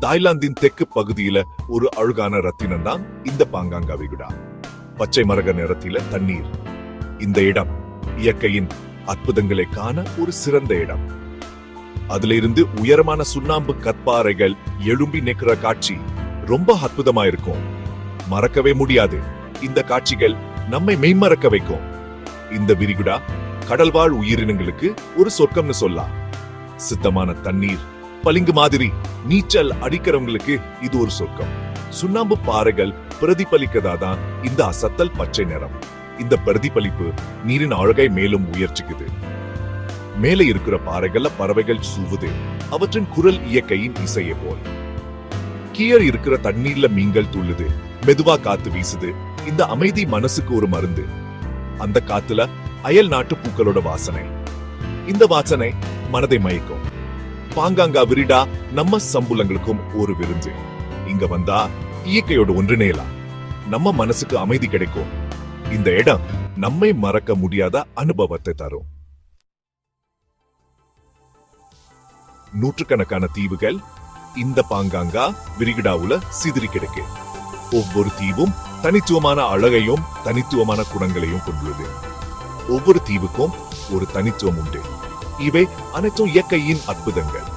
தாய்லாந்தின் தெற்கு பகுதியில ஒரு அழகான ரத்தினம் தான் இந்த பாங்காங்கா விகுடா பச்சை மரக நிறத்தில தண்ணீர். இந்த இடம் இயற்கையின் அற்புதங்களை காண ஒரு சிறந்த இடம். அதுல இருந்து உயரமான சுண்ணாம்பு கற்பாறைகள் எழும்பி நிற்கிற காட்சி ரொம்ப அற்புதமா இருக்கும் மறக்கவே முடியாது. இந்த காட்சிகள் நம்மை மெய்மறக்க வைக்கும். இந்த விரிகுடா கடல்வாழ் உயிரினங்களுக்கு ஒரு சொர்க்கம்னு சொல்லலாம். சுத்தமான தண்ணீர் பளிங்கு மாதிரி நீச்சல் அடிக்கிறவங்களுக்கு இது ஒரு சொர்க்கம். சுண்ணாம்பு பாறைகள் பிரதிபலிக்கதாதான் இந்த அசத்தல் பச்சை நிறம். இந்த பிரதிபலிப்பு நீரின் அழகை மேலும் உயர்ச்சிக்குது. மேலே இருக்கிற பாறைகள்ல பறவைகள் சூவுது. அவற்றின் குரல் இயற்கையின் இசையை போல். கீழே இருக்கிற தண்ணீர்ல மீன்கள் துள்ளுது. மெதுவா காத்து வீசுது. இந்த அமைதி மனசுக்கு ஒரு மருந்து. அந்த காத்துல அயல் நாட்டு பூக்களோட வாசனை. இந்த வாசனை மனதை மயக்கும். பாங்காங்கா விரிடா நம்ம சம்புலங்களுக்கும் ஒரு விருந்து. இங்க வந்தா இயற்கையோட ஒன்றிணையலாம். நம்ம மனசுக்கு அமைதி கிடைக்கும். இந்த இடம் நம்மை மறக்க முடியாத அனுபவத்தை தரும். நூற்றுக்கணக்கான தீவுகள் இந்த பாங்காங்கா விரிகிடாவுல சிதறி கிடக்கு. ஒவ்வொரு தீவும் தனித்துவமான அழகையும் தனித்துவமான குணங்களையும் கொண்டுள்ளது. ஒவ்வொரு தீவுக்கும் ஒரு தனித்துவம் உண்டு. இவை அனைத்தும் இயற்கையின் அற்புதங்கள்.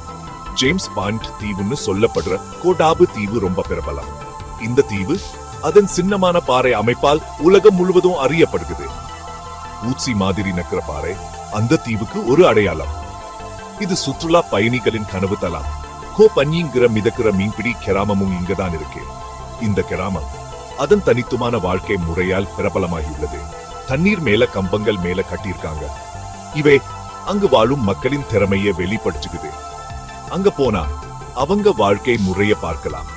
ஜேம்ஸ் பாண்ட் தீவுன்னு சொல்லப்படுற கோடாபு தீவு ரொம்ப பிரபலம். இந்த தீவு அதன் சின்னமான பாறை அமைப்பால் உலகம் முழுவதும் அறியப்படுகிறது. ஊசி மாதிரி நக்கிற பாறை அந்த தீவுக்கு ஒரு அடையாளம். இது சுற்றுலா பயணிகளின் கனவு தலம். கோ பன்னிங்கிற மிதக்கிற மீன்பிடி கிராமமும் இங்கதான் இருக்கு. இந்த கிராமம் அதன் தனித்துவமான வாழ்க்கை முறையால் பிரபலமாகியுள்ளது. தண்ணீர் மேல கம்பங்கள் மேல கட்டியிருக்காங்க. இவை அங்கு வாழும் மக்களின் திறமையை வெளிப்படுத்துக்குது அங்க போனா அவங்க வாழ்க்கை முறைய பார்க்கலாம்.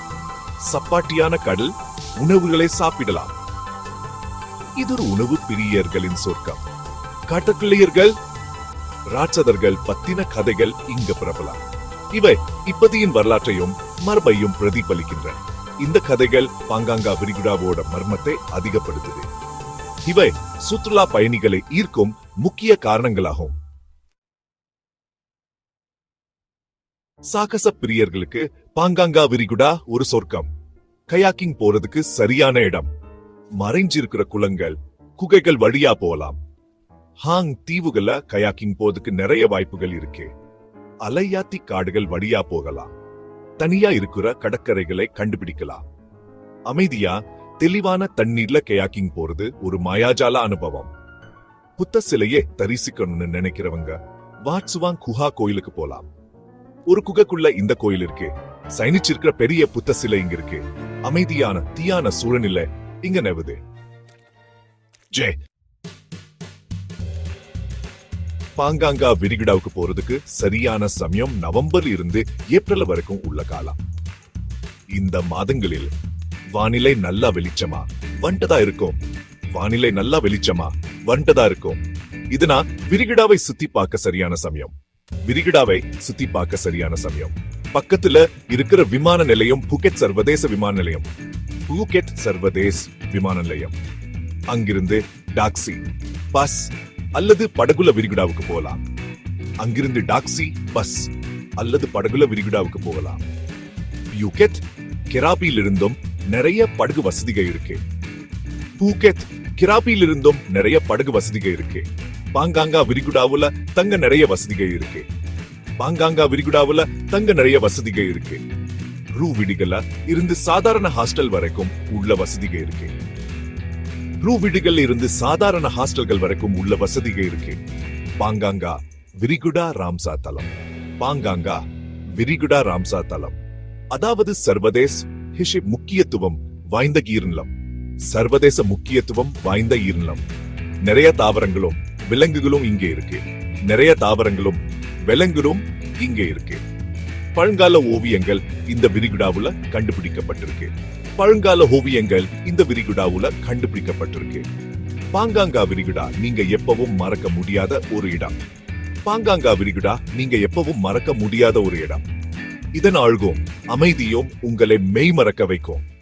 சப்பாட்டியான கடல் உணவுகளை சாப்பிடலாம். இது ஒரு உணவு பிரியர்களின் சொர்க்கம். காட்டுக்கிள்ளையர்கள் ராட்சதர்கள் பத்தின கதைகள் இங்க பிரபலம் இவை இப்பதியின் வரலாற்றையும் மரபையும் பிரதிபலிக்கின்றன. இந்த கதைகள் பாங்காங்கா விரிகுடாவோட மர்மத்தை அதிகப்படுத்துது. இவை சுற்றுலா பயணிகளை ஈர்க்கும் முக்கிய காரணங்களாகும். சாகச பிரியர்களுக்கு பாங்காங்கா விரிகுடா ஒரு சொர்க்கம். கயாக்கிங் போறதுக்கு சரியான இடம். மறைஞ்சிருக்கிற குளங்கள் குகைகள் வழியா போகலாம் ஹாங் தீவுகள்ல கயாக்கிங் போறதுக்கு நிறைய வாய்ப்புகள் இருக்கு. அலையாத்தி காடுகள் வழியா போகலாம். தனியா இருக்கிற கடற்கரைகளை கண்டுபிடிக்கலாம். அமைதியா தெளிவான தண்ணீர்ல கயாக்கிங் போறது ஒரு மாயாஜால அனுபவம். புத்த சிலையே தரிசிக்கணும்னு நினைக்கிறவங்க வாட்சுவாங் குஹா கோயிலுக்கு போலாம். ஒரு குகைக்குள்ள இந்த கோயில் இருக்கு. சைனிச்சிருக்கிற பெரிய புத்த சிலை இங்க இருக்கு. அமைதியான தீயான சூழ்நிலை இங்க நெவுது. ஜே பாங்காங்கா விரிகுடாவுக்கு போறதுக்கு சரியான சமயம் நவம்பர் இருந்து ஏப்ரல் வரைக்கும் உள்ள காலம். இந்த மாதங்களில் வானிலை நல்லா வெளிச்சமா? வண்டதா இருக்கும். வானிலை நல்லா வெளிச்சமா? வண்டதா இருக்கும். இதுனா விரிகுடாவை சுத்தி பார்க்க சரியான சமயம். விரிகுடாவை சுத்தி பார்க்க சரியான சமயம். பக்கத்துல இருக்கிற விமான நிலையம் புகெட் சர்வதேச விமான நிலையம். புகெட் சர்வதேஸ் விமான நிலையம். அங்கிருந்து டாக்ஸி பஸ் அல்லது படகுல விரிகுடாவுக்கு போகலாம். அங்கிருந்து டாக்ஸி பஸ் அல்லது படகுல விரிகுடாவுக்கு போகலாம். யூகெட் கெராபியில் இருந்தும் நிறைய படகு வசதிகள் இருக்கு. பூகெத் கிராபியில் இருந்தும் நிறைய படகு வசதிகள் இருக்கு. பாங்காங்கா விரிகுடாவுல தங்க நிறைய வசதிகள் இருக்கு. பாங்காங்கா விரிகுடாவுல தங்க நிறைய வசதிகள் இருக்கு. ரூ விடுகள இருந்து சாதாரண ஹாஸ்டல் வரைக்கும் உள்ள வசதிகள் இருக்கு. ரூ விடுகள் இருந்து சாதாரண ஹாஸ்டல்கள் வரைக்கும் உள்ள வசதிகள் இருக்கு. பாங்காங்கா விரிகுடா ராம்சா தலம். பாங்காங்கா விரிகுடா ராம்சா தலம். அதாவது சர்வதேஸ் ஹிஷி முக்கியத்துவம் வாய்ந்த கீர்நிலம் சர்வதேச முக்கியத்துவம் வாய்ந்த ஈர்நிலம். நிறைய தாவரங்களும் விலங்குகளும் இங்கே இருக்கு. நிறைய தாவரங்களும் விலங்குகளும் இங்கே இருக்கு. பழங்கால ஓவியங்கள் இந்த விரிகுடாவுல கண்டுபிடிக்கப்பட்டிருக்கு. பழங்கால ஓவியங்கள் இந்த விரிகுடாவுல கண்டுபிடிக்கப்பட்டிருக்கு. பாங்காங்கா விரிகுடா நீங்க எப்பவும் மறக்க முடியாத ஒரு இடம். பாங்காங்கா விரிகுடா நீங்க எப்பவும் மறக்க முடியாத ஒரு இடம். இதன் ஆழ்கும் அமைதியும் உங்களை மெய்மறக்க வைக்கும்.